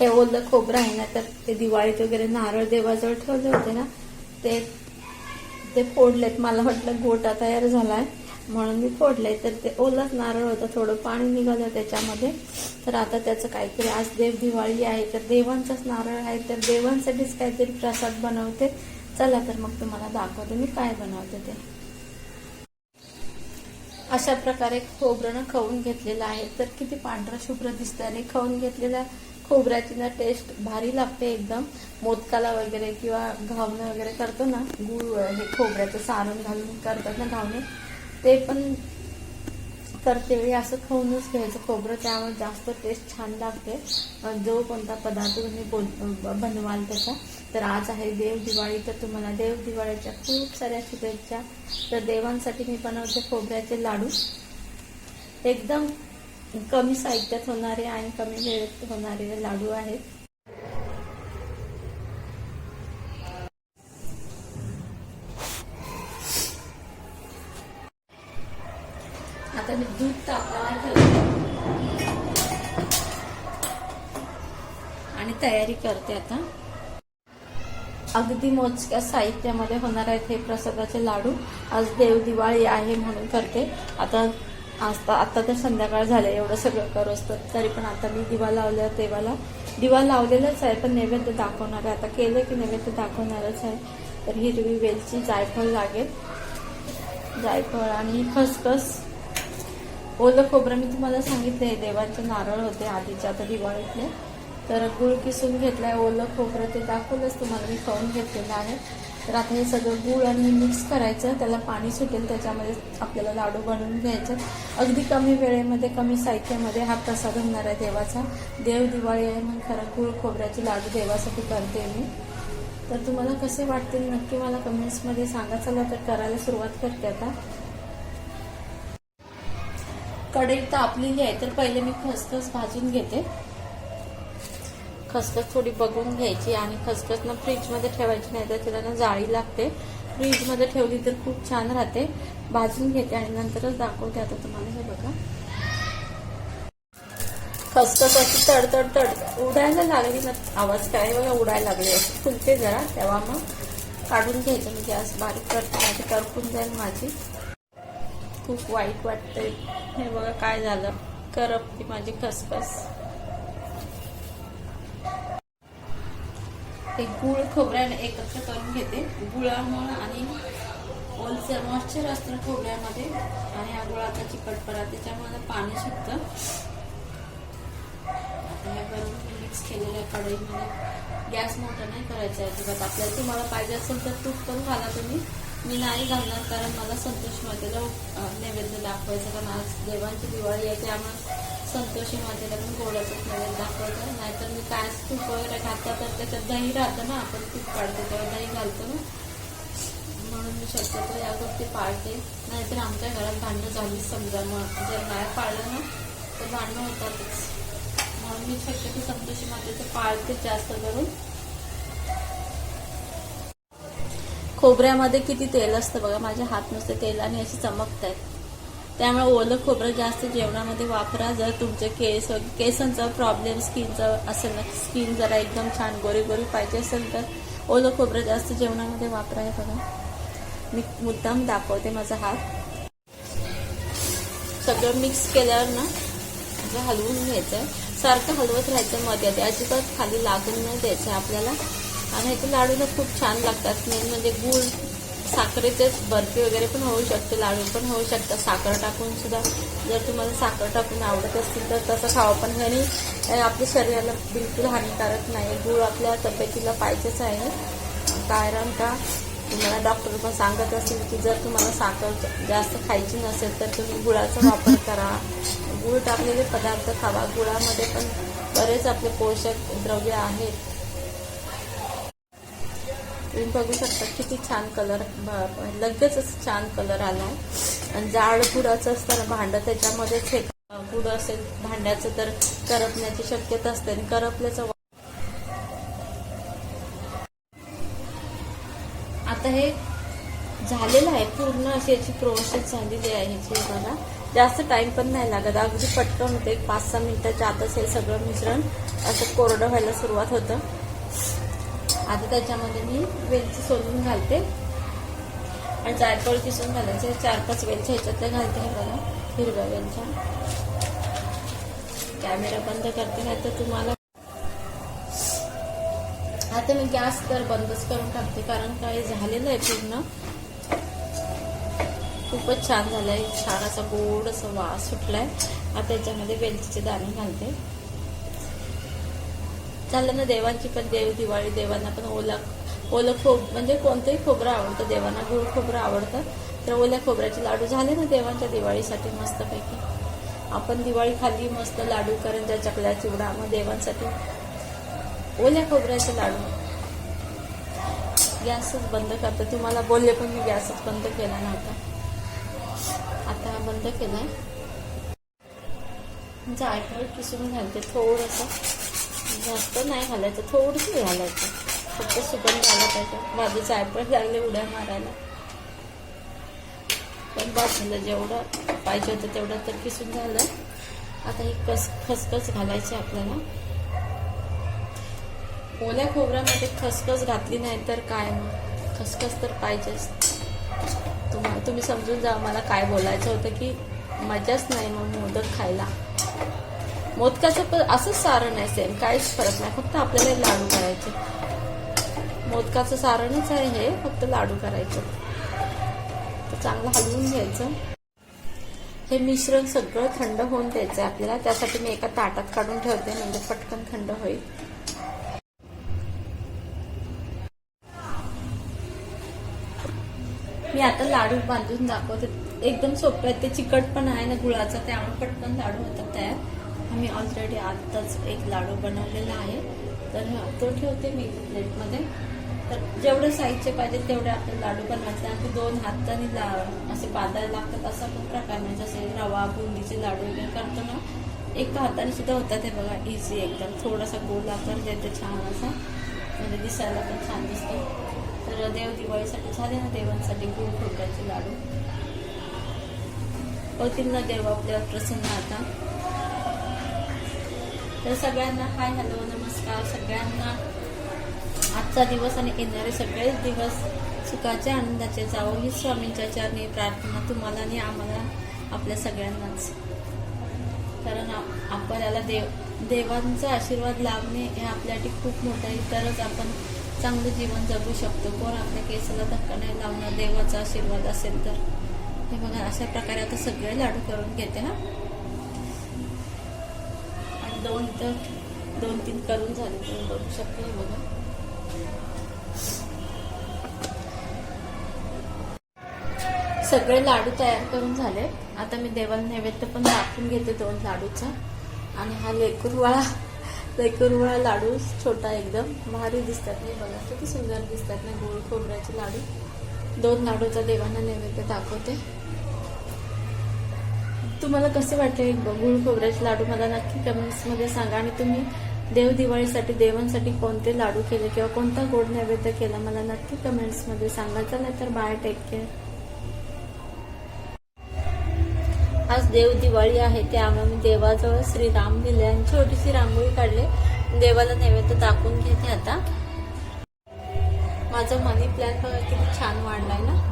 हे ओलं खोबरं आहे ना तर ते दिवाळीत वगैरे नारळ देवाजवळ ठेवले होते ना ते ते फोडलेत. मला वाटलं गोटा तयार झालाय म्हणून मी फोडले तर ते ओलंच नारळ होतं थोडं पाणी निघालं त्याच्यामध्ये. तर आता त्याचं काहीतरी आज देव दिवाळी आहे तर देवांचाच नारळ आहे तर देवांसाठीच काहीतरी प्रसाद बनवते. चला तर मग तुम्हाला दाखवते मी काय बनवते ते. अशा प्रकारे खोबरं खाऊन घेतलेलं आहे. तर किती पांढरं शुभ्र दिसतं आणि खाऊन घेतलेलं खोबऱ्याची ना टेस्ट भारी लागते एकदम. मोदकाला वगैरे किंवा घावणं वगैरे करतो ना गुळ हे खोबऱ्याचं सारण घालून करतात ना घावणे ते पण करते वेळी असं खाऊनच घ्यायचं. खोबरं त्यामुळे जास्त टेस्ट छान लागते. जो कोणता पदार्थ तुम्ही बोल- बनवाल त्याचा तर आज आहे देव दिवाळी तर तुम्हाला देव दिवाळीच्या खूप साऱ्या शुभेच्छा. तर देवांसाठी मी बनवते खोबऱ्याचे लाडू. एकदम कमी साहित्यात होणारे आणि कमी वेळेत होणारे लाडू आहेत. आता मी दूध तापवायला ठेवते. आणि तयारी करते आता. अगदी मोजक्या साहित्यामध्ये होणार आहेत हे प्रसादाचे लाडू. आज देव दिवाळी आहे म्हणून करते. आता आज आत्ता आता तर संध्याकाळ झालं एवढं सगळं करोस तर तरी पण आता मी दिवा लावल्या देवाला दिवा लावलेलाच आहे पण नैवेद्य दाखवणार आहे. आता केलं की नैवेद्य दाखवणारच आहे. तर हिरवी वेलची जायफळ लागेल. जायफळ आणि खसखस. ओलं खोबरं मी तुम्हाला सांगितलं आहे देवाचे नारळ होते आधीचे आता दिवाळीतले. तर गुळ किसून घेतलाय ओलं खोबरं ते दाखवलंच तुम्हाला मी खाऊन घेतलेलं आहे. तर आता हे सगळं गुळ आणि मिक्स करायचं त्याला पाणी सुटेल त्याच्यामध्ये आपल्याला लाडू बनवून घ्यायचे. अगदी कमी वेळेमध्ये कमी साहित्यामध्ये हा प्रसाद होणार आहे देवाचा. देव दिवाळी आहे म्हणून खरं गुळ खोबऱ्याचे लाडू देवासाठी करते मी. तर तुम्हाला कसे वाटतील नक्की मला कमेंट्समध्ये सांगा. चला तर करायला सुरुवात करते आता. कढई तापलेली आहे तर पहिले मी खसखस भाजून घेते. खसखस थोडी बघून घ्यायची आणि खसखस ना फ्रीजमध्ये ठेवायची नाही तर तिला ना जाळी लागते. फ्रीजमध्ये ठेवली तर खूप छान राहते. भाजून घेते आणि नंतरच दाखवते आता तुम्हाला हे बघा. खसखस अशी तडतड तड उडायला लागली ना आवाज काय बघा उडायला लागले. अशी फुलते जरा तेव्हा मग काढून घ्यायचं. म्हणजे गॅस बारीक करते माझी करपून जाईल माझी. खूप वाईट वाटतंय. हे बघा काय झालं. करपती माझी खसखस. ते गुळ खोबऱ्याने एकत्र करून घेते. गुळामुळं आणि ओलसर मॉइश्चर असतं खोबऱ्यामध्ये आणि हा गुळाचा चिकटपणा त्याच्यामुळे पाणी सुटतं. आता हे मिक्स केलेल्या कढईमध्ये गॅस मोठा नाही करायचा आहे अजिबात. आपल्याला तुम्हाला पाहिजे असेल तर तूप पण घाला तुम्ही. मी नाही घालणार कारण मला संतोष मातेला नैवेद्य दाखवायचं कारण आज देवांची दिवाळी आहे त्यामुळे संतोषी मातेला पण गोडाचंच नैवेद्य दाखवायचं नाहीतर मी काय तूप वगैरे घातलं तर त्याच्यात दही राहतं ना आपण तूप पाडतो तेव्हा दही घालतो ना. म्हणून मी शक्यतो या गोष्टी पाळते. नाहीतर आमच्या घरात भांडणं झाली समजा मग. जर नाही पाळलं ना तर भांडणं होतातच. म्हणून मी शक्यतो संतोषी मातेचं पाळते जास्त करून. खोबऱ्यामध्ये किती तेल असतं बघा माझे हात नुसते तेलाने असे चमकत आहेत त्यामुळे ओलं खोबरं जास्त जेवणामध्ये वापरा. जर तुमचे केस केसांचा प्रॉब्लेम स्किनचा असेल ना स्किन जरा एकदम छान गोरी गोरी पाहिजे असेल तर ओलं खोबरं जास्त जेवणामध्ये वापरा हे बघा. मी मुद्दाम दाखवते माझा हात. सगळं मिक्स केल्यावर ना असं हलवून घ्यायचं सारखं हलवत राहायचं मध्ये ते अजिबात खाली लागून नाही द्यायचं आपल्याला. आणि इथे लाडूला खूप छान लागतात. मेन म्हणजे गूळ साखरेचेच बर्फी वगैरे पण होऊ शकते लाडू पण होऊ शकतात. साखर टाकून सुद्धा जर तुम्हाला साखर टाकून आवडत असतील तर तसं खावं. पण आणि आपल्या शरीराला बिलकुल हानिकारक नाही. गूळ आपल्या तब्येतीला पाहिजेच आहे. कारण का तुम्हाला डॉक्टर पण सांगत असेल की जर तुम्हाला साखर जास्त खायची नसेल तर तुम्ही गुळाचा वापर करा. गुळ टाकलेले पदार्थ खावा. गुळामध्ये पण बरेच आपले पोषक द्रव्य आहेत. तुम्ही बघू शकता किती छान कलर लगेच छान कलर आला. आणि जाड गुडाचं असतं ना भांडं त्याच्यामध्ये छेक गुड असेल भांड्याचं तर करपण्याची शक्यता असते. आणि करपल्याचं आता हे झालेलं आहे पूर्ण अशी याची प्रोसेस झालेली आहे ह्याची बघा. जास्त टाइम पण नाही लागत. अगदी पटकन होते. एक पाच सहा मिनिटाच्या आतच हे सगळं मिश्रण असं कोरडं व्हायला सुरुवात होतं. आता त्याच्यामध्ये मी वेलची सोलून घालते. आणि जायफळ किसून घालायचे. चार पाच वेलच्या ह्याच्यातल्या घालते बघा हिरव्या वेलच्या. कॅमेरा बंद करते नाही तर तुम्हाला आता मी गॅस तर बंदच करून टाकते कारण काय झालेलं आहे पूर्ण. खूपच छान झालंय. छान असा गोड असा वास सुटलाय. आता त्याच्यामध्ये वेलचीचे दाणे घालते. झालं ना देवांची पण देव दिवाळी देवांना पण ओला ओलं खोब म्हणजे कोणतंही खोबरं आवडतं देवांना गुळ खोबरं आवडतं. तर ओल्या खोबऱ्याचे लाडू झाले ना देवांच्या दिवाळीसाठी मस्तपैकी. आपण दिवाळी खाली मस्त लाडू करंजा चकल्या चिवडा मग देवांसाठी ओल्या खोबऱ्याचे लाडू. गॅसच बंद करतो तुम्हाला बोलले पण मी गॅसच बंद केला नव्हता. आता बंद केलाय. जायफळ म्हणजे किसून घालते थोडंसं. जास्त नाही घालायचं थोडंसं घालायचं. फक्त सुगंध आला पाहिजे. माझे जायफळ लागले उड्या मारायला. पण बस झालं जेवढं पाहिजे होतं तेवढं तर किसून झालं. आता ही कस खसखस घालायची आपल्याला. ओल्या खोबऱ्यामध्ये खसखस घातली नाही तर काय मग? खसखस तर पाहिजेच. तुम्हाला तुम्ही समजून जा मला काय बोलायचं होतं की मजाच नाही मग मोदक खायला. मोदकाचं पण असंच सारण आहे सेम काहीच फरक नाही. फक्त आपल्याला लाडू करायचे. मोदकाचं सारणच आहे हे फक्त लाडू करायचं. चांगलं हलवून घ्यायचं. हे मिश्रण सगळं थंड होऊन द्यायचं आहे आपल्याला. त्यासाठी मी एका ताटात काढून ठेवते म्हणजे पटकन थंड होईल. मी आता लाडू बांधून दाखवते. एकदम सोपे आहेत. ते चिकट पण आहे ना गुळाचा त्यामुळे पटकन लाडू होतात तयार. आम्ही ऑलरेडी आत्ताच एक लाडू बनवलेला आहे. तर तो ठेवते मी प्लेटमध्ये. तर जेवढे साईजचे पाहिजे तेवढे आपले लाडू बनवायचे. आणि ते दोन हाताने ला असे बांधायला लागतात असा पण प्रकार नाही. जसे रवा बुंदीचे लाडू वगैरे करतो ना एका हाताने सुद्धा होतात हे बघा इझी एकदम. थोडासा गोल आकार देते छान असा. म्हणजे दिसायला पण छान दिसतो. तर देव दिवाळीसाठी झाले ना देवांसाठी गुळ खोबऱ्याचे लाडू? होतील ना देव आपल्याला प्रसन्न आता. तर सगळ्यांना हाय हॅलो नमस्कार. सगळ्यांना आजचा दिवस आणि येणारे सगळेच दिवस सुखाचे आनंदाचे जावो. ही स्वामींच्या चरणी प्रार्थना तुम्हाला आणि आम्हाला आपल्या सगळ्यांनाच. कारण आपल्याला देव देवांचा आशीर्वाद लाभणे हे आपल्यासाठी खूप मोठं आहे. तरच आपण चांगलं जीवन जगू शकतो. कोण आपल्या केसाला धक्का नाही लावणं देवाचा आशीर्वाद असेल तर. हे बघा अशा प्रकारे आता सगळे लाडू करून घेते हा. दोन तर दोन तीन करून झाले तुम्ही बघू शकता हे बघा. सगळे लाडू तयार करून झाले. आता मी देवाला नैवेद्य पण दाखवून घेते दोन लाडूचा. आणि हा लेकुरवाळा लेकुरवाळा लाडू छोटा एकदम. भारी दिसतात नाही बघा किती सुंदर दिसतात ना गोड खोबऱ्याचे लाडू. दोन लाडूचा देवांना नैवेद्य दाखवते. तुम्हाला कसे वाटले गुळ खोबऱ्याचे लाडू मला नक्की कमेंट्समध्ये सांगा. आणि तुम्ही देव दिवाळीसाठी देवांसाठी कोणते लाडू केले किंवा कोणता गोड नैवेद्य केला मला नक्की कमेंट्समध्ये सांगा. चला तर बाय टेक केअर आज देव दिवाळी आहे त्यामुळे मी देवाजवळ श्रीराम दिले आणि छोटीशी रांगोळी काढले. देवाला नैवेद्य दाखवून घेते आता. माझा मनी प्लॅन बघा किती छान वाढलाय ना.